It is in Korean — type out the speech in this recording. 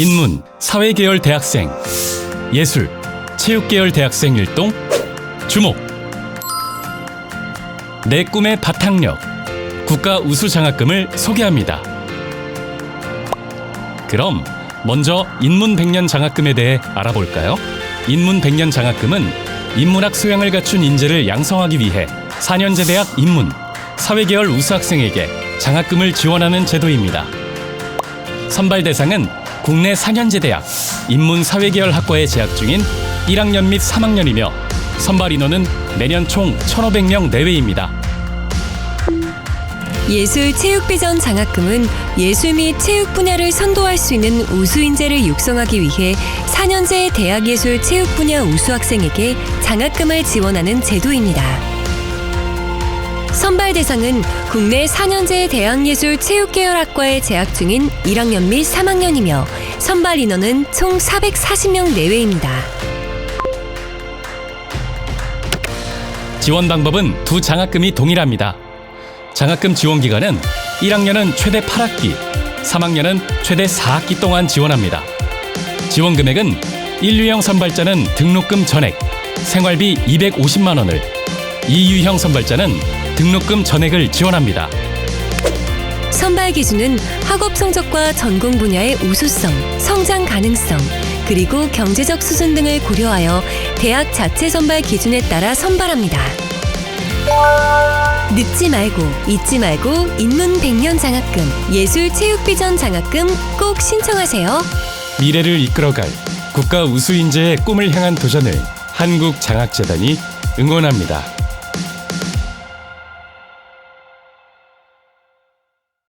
인문, 사회계열 대학생, 예술, 체육계열 대학생 일동, 주목. 내 꿈의 바탕력, 국가 우수 장학금을 소개합니다. 그럼 먼저 인문 100년 장학금에 대해 알아볼까요? 인문 100년 장학금은 인문학 소양을 갖춘 인재를 양성하기 위해 4년제 대학 인문, 사회계열 우수학생에게 장학금을 지원하는 제도입니다. 선발 대상은 국내 4년제 대학 인문 사회계열 학과에 재학 중인 1학년 및 3학년이며 선발 인원은 매년 총 1,500명 내외입니다. 예술 체육비전 장학금은 예술 및 체육 분야를 선도할 수 있는 우수 인재를 육성하기 위해 4년제 대학예술 체육 분야 우수 학생에게 장학금을 지원하는 제도입니다. 선발 대상은 국내 4년제 대학예술 체육계열학과에 재학 중인 1학년 및 3학년이며 선발 인원은 총 440명 내외입니다. 지원 방법은 두 장학금이 동일합니다. 장학금 지원 기간은 1학년은 최대 8학기, 3학년은 최대 4학기 동안 지원합니다. 지원 금액은 1유형 선발자는 등록금 전액, 생활비 250만 원을, 2유형 선발자는 등록금 전액을 지원합니다. 선발 기준은 학업 성적과 전공 분야의 우수성, 성장 가능성, 그리고 경제적 수준 등을 고려하여 대학 자체 선발 기준에 따라 선발합니다. 늦지 말고 잊지 말고 인문 100년 장학금, 예술 체육 비전 장학금 꼭 신청하세요. 미래를 이끌어갈 국가 우수 인재의 꿈을 향한 도전을 한국장학재단이 응원합니다.